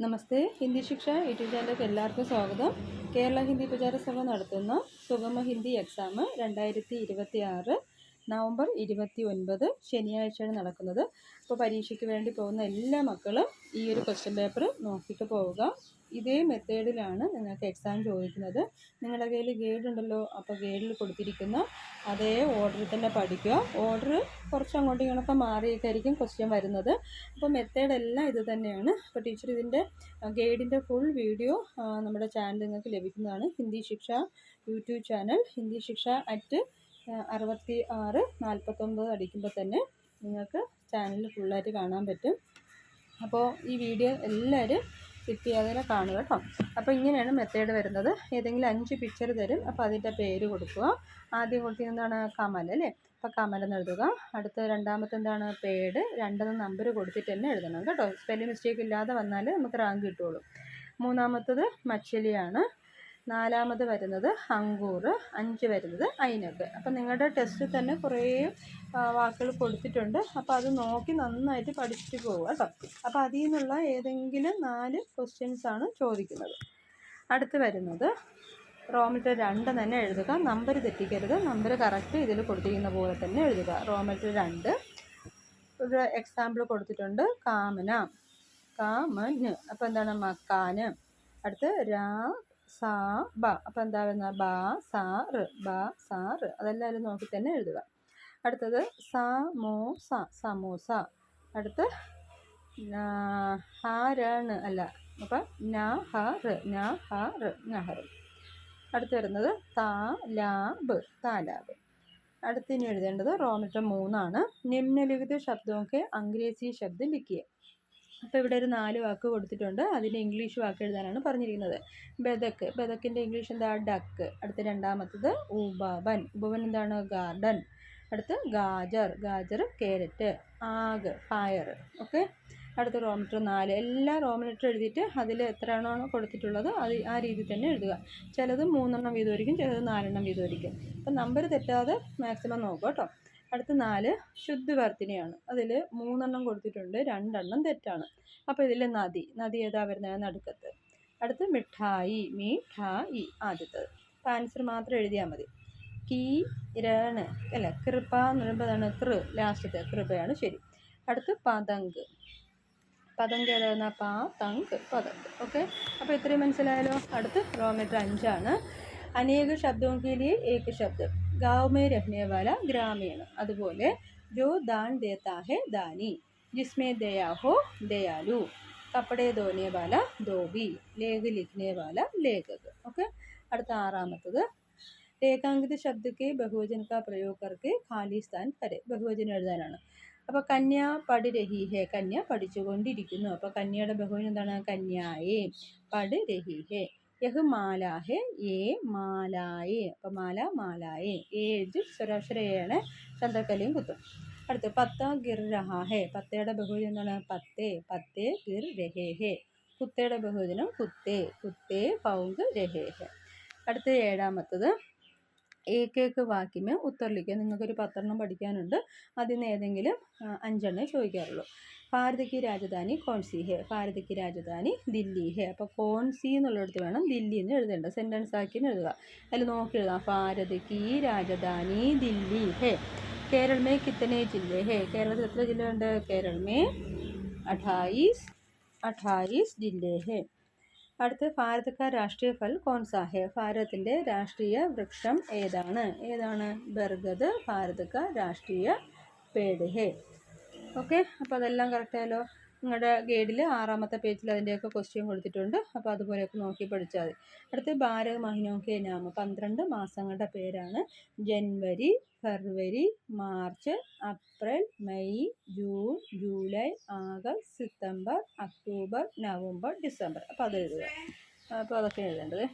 നമസ്തേ ഹിന്ദി ശിക്ഷ യൂട്യൂബ് ചാനലിലേക്ക് എല്ലാവർക്കും സ്വാഗതം. കേരള ഹിന്ദി പ്രചാര സഭ നടത്തുന്ന സുഗമ ഹിന്ദി എക്സാം രണ്ടായിരത്തി ഇരുപത്തി ആറ് നവംബർ ഇരുപത്തി ഒൻപത് ശനിയാഴ്ചയാണ് നടക്കുന്നത്. അപ്പോൾ പരീക്ഷയ്ക്ക് വേണ്ടി പോകുന്ന എല്ലാ മക്കളും ഈ ഒരു ക്വസ്റ്റ്യൻ പേപ്പർ നോക്കിയിട്ട് പോവുക. ഇതേ മെത്തേഡിലാണ് നിങ്ങൾക്ക് എക്സാം ചോദിക്കുന്നത്. നിങ്ങളുടെ കയ്യിൽ ഗൈഡ് ഉണ്ടല്ലോ അപ്പോൾ ഗൈഡിൽ കൊടുത്തിരിക്കുന്ന അതേ ഓർഡറിൽ തന്നെ പഠിക്കുക. ഓർഡർ കുറച്ച് അങ്ങോട്ടും ഇങ്ങോട്ടൊക്കെ മാറിയൊക്കെ ആയിരിക്കും ക്വസ്റ്റ്യൻ വരുന്നത് അപ്പോൾ മെത്തേഡെല്ലാം ഇത് തന്നെയാണ്. അപ്പോൾ ടീച്ചർ ഇതിന്റെ ഗൈഡിന്റെ ഫുൾ വീഡിയോ നമ്മുടെ ചാനൽ നിങ്ങൾക്ക് ലഭിക്കുന്നതാണ്. ഹിന്ദി ശിക്ഷ യൂട്യൂബ് ചാനൽ ഹിന്ദി ശിക്ഷ അറ്റ് അറുപത്തി ആറ് നാൽപ്പത്തൊമ്പത് അടിക്കുമ്പോൾ തന്നെ നിങ്ങൾക്ക് ചാനൽ ഫുള്ളായിട്ട് കാണാൻ പറ്റും. അപ്പോൾ ഈ വീഡിയോ എല്ലാവരും സ്കിപ്പ് ചെയ്യാതെ കാണുക കേട്ടോ. അപ്പോൾ ഇങ്ങനെയാണ് മെത്തേഡ് വരുന്നത്. ഏതെങ്കിലും അഞ്ച് പിക്ചർ തരും. അപ്പോൾ അതിന്റെ പേര് കൊടുക്കുക. ആദ്യം കൊടുത്തിരുന്നതാണ് കമൽ അല്ലേ? അപ്പോൾ കമൽ എന്ന് എഴുതുക. അടുത്ത രണ്ടാമത്തെ എന്താണ്? പേഡ് രണ്ടെന്ന് നമ്പർ കൊടുത്തിട്ട് തന്നെ എഴുതണം കേട്ടോ. സ്പെല്ലിംഗ് മിസ്റ്റേക്ക് ഇല്ലാതെ വന്നാൽ നമുക്ക് റാങ്ക് കിട്ടുള്ളൂ മൂന്നാമത്തത് മച്ചലിയാണ്. നാലാമത് വരുന്നത് അങ്കൂർ അഞ്ച് വരുന്നത് അയിനക്ക് അപ്പം നിങ്ങളുടെ ടെസ്റ്റിൽ തന്നെ കുറേ വാക്കുകൾ കൊടുത്തിട്ടുണ്ട്. അപ്പോൾ അത് നോക്കി നന്നായിട്ട് പഠിച്ചിട്ട് പോവുക കേട്ടോ. അപ്പോൾ അതിൽ നിന്നുള്ള ഏതെങ്കിലും നാല് ക്വസ്റ്റ്യൻസ് ആണ് ചോദിക്കുന്നത്. അടുത്ത് വരുന്നത് റോമിറ്റർ രണ്ട് തന്നെ എഴുതുക. നമ്പർ തെറ്റിക്കരുത്. നമ്പർ കറക്റ്റ് ഇതിൽ കൊടുത്തിരിക്കുന്ന പോലെ തന്നെ എഴുതുക. റോമിറ്റർ രണ്ട് ഒരു എക്സാമ്പിൾ കൊടുത്തിട്ടുണ്ട്. കാമന. കാമന്. അപ്പോൾ എന്താണ്? മക്കാന്. അടുത്ത് രാ സാ ബ. അപ്പോൾ എന്താ വരുന്നത് ബ സാ റ്. ബ സാ റ്. അതെല്ലാവരും നോക്കി തന്നെ എഴുതുക. അടുത്തത് സമോസ സമൂസ അടുത്ത് ഹാരാണ് അല്ല. അപ്പം ന ഹ റ്. ന ഹ റ്. നഹർ അടുത്ത് വരുന്നത് താ ലാബ് താലാബ് അടുത്ത് ഇനി എഴുതേണ്ടത് റോമിറ്റർ മൂന്നാണ്. നിമ്നലിഖിത ശബ്ദമൊക്കെ അംഗ്രേസി ശബ്ദം ലിഖിയ. അപ്പോൾ ഇവിടെ ഒരു നാല് വാക്ക് കൊടുത്തിട്ടുണ്ട്. അതിന്റെ ഇംഗ്ലീഷ് വാക്ക് എഴുതാനാണ് പറഞ്ഞിരിക്കുന്നത്. ബെതക്ക് ബെതക്കിന്റെ ഇംഗ്ലീഷ് എന്താ? ഡക്ക്. അടുത്ത രണ്ടാമത്തത് ഉപവൻ ഉപവൻ എന്താണ്? ഗാർഡൻ. അടുത്ത് ഗാജർ. ഗാജർ കാരറ്റ് ആഗ് പയർ ഓക്കെ? അടുത്ത റോമിറ്റർ നാല്. എല്ലാ റോമിറ്റർ എഴുതിയിട്ട് അതിൽ എത്രയാണോ കൊടുത്തിട്ടുള്ളത് അത് ആ രീതിയിൽ തന്നെ എഴുതുക. ചിലത് മൂന്നെണ്ണം വീതമായിരിക്കും ചിലത് നാലെണ്ണം വീതമായിരിക്കും. അപ്പം നമ്പർ തെറ്റാതെ മാക്സിമം നോക്കുക കേട്ടോ. അടുത്ത നാല് ശുദ്ധവർത്തിനിയാണ് അതിൽ മൂന്നെണ്ണം കൊടുത്തിട്ടുണ്ട് രണ്ടെണ്ണം തെറ്റാണ്. അപ്പോൾ ഇതിൽ നദി നദി ഏതാ വരുന്നത് നടുക്കത്ത്. അടുത്ത് മിഠായി മീഠായി ആദ്യത്തത്. അപ്പോൾ ആൻസർ മാത്രം എഴുതിയാൽ മതി. കീ രണ് അല്ല? കൃപ എന്ന് പറയുമ്പോൾ അതാണ് കൃ ലാസ്റ്റത്തെ കൃപയാണ്. ശരി. അടുത്ത് പതങ്ക്. പതങ്ക് ഏതാ പാ തങ്ക് പതങ്ക്. ഓക്കെ? അപ്പോൾ ഇത്രയും മനസ്സിലായാലോ അടുത്ത് കിലോമീറ്റർ അഞ്ചാണ്. അനേക ശബ്ദവും കീലിയെ ഏക ശബ്ദം. ഗാവുമേ രഹ്നേവാല ഗ്രാമീണ. അതുപോലെ ജോ ദാൻ ദേത്താഹെ ദാനി. ജിസ്മേ ദയാഹോ ദയാലു കപ്പടെ ധോനെ വാല ധോബി. ലേഖ ലിഖ്നെ വാല ലേഖക്. ഓക്കെ? അടുത്ത ആറാമത്തത്. രേഖാങ്കിത ശബ്ദക്ക് ബഹുവചൻ കാ പ്രയോഗ കർക്ക് ഖാലി സ്ഥാൻ കരെ. ബഹുവചനം എഴുതാനാണ്. അപ്പോൾ കന്യ പട് രഹീഹെ കന്യ പഠിച്ചുകൊണ്ടിരിക്കുന്നു. അപ്പോൾ കന്യയുടെ ബഹുവചനം എന്താണ്? കന്യായേ പട് രഹീഹേ യഹ് മാലാഹെ ഏ മാലായേ. അപ്പം മാല മാലായേ. ഏജ് സ്വരാക്ഷരയാണ് ചന്ദ്രക്കലയും കുത്തും. അടുത്ത് പത്ത ഗിർ രഹാഹെ. പത്തയുടെ ബഹുജനം എന്താണ്? പത്തേ. പത്തേ ഗിർ രഹേഹെ. കുത്തയുടെ ബഹുജനം കുത്തേ. കുത്തേ പൗങ്ക് രഹേഹെ. അടുത്ത ഏഴാമത്തത് ഏക്കേക്ക് വാക്യമേ ഉത്തരലിക്കുക നിങ്ങൾക്കൊരു പത്തെണ്ണം പഠിക്കാനുണ്ട്. അതിൽ നിന്ന് ഏതെങ്കിലും അഞ്ചെണ്ണേ ചോദിക്കാറുള്ളൂ. ഭാരതയ്ക്ക് രാജധാനി കോൺസി ഹേ. ഭാരതയ്ക്ക് രാജധാനി ദില്ലി ഹേ. അപ്പോൾ കോൺസി എന്നുള്ളിടത്ത് വേണം ദില്ലി എന്ന് എഴുതേണ്ടത് സെന്റൻസ് ആക്കി എഴുതുക. അതിൽ നോക്കി എഴുതാം. ഭാരതയ്ക്ക് രാജധാനി ദില്ലി ഹേ. കേരള മേ കിത്തനെ ജില്ല ഹേ. കേരളത്തിൽ എത്ര ജില്ലയുണ്ട് കേരള മേ അഠായിസ് അഠായിസ് ജില്ല ഹേ. അടുത്ത് ഭാരത് രാഷ്ട്രീയ ഫൽ കോൺസാ ഹെ ഭാരതത്തിന്റെ രാഷ്ട്രീയ വൃക്ഷം ഏതാണ്? ഏതാണ്? ബർഗത് ഭാരത് രാഷ്ട്രീയ ഹെ ഓക്കെ അപ്പോൾ അതെല്ലാം കറക്റ്റായാലോ നിങ്ങളുടെ ഗൈഡിൽ ആറാമത്തെ പേജിൽ അതിന്റെയൊക്കെ ക്വസ്റ്റ്യൻ കൊടുത്തിട്ടുണ്ട്. അപ്പോൾ അതുപോലെയൊക്കെ നോക്കി പഠിച്ചാൽ മതി. അടുത്ത് ഭാരത് നാമ. പന്ത്രണ്ട് മാസങ്ങളുടെ പേരാണ്. January February March April May June July August September October November December. അപ്പോൾ അത് എഴുതുക. അപ്പോൾ അതൊക്കെ എഴുതേണ്ടത്.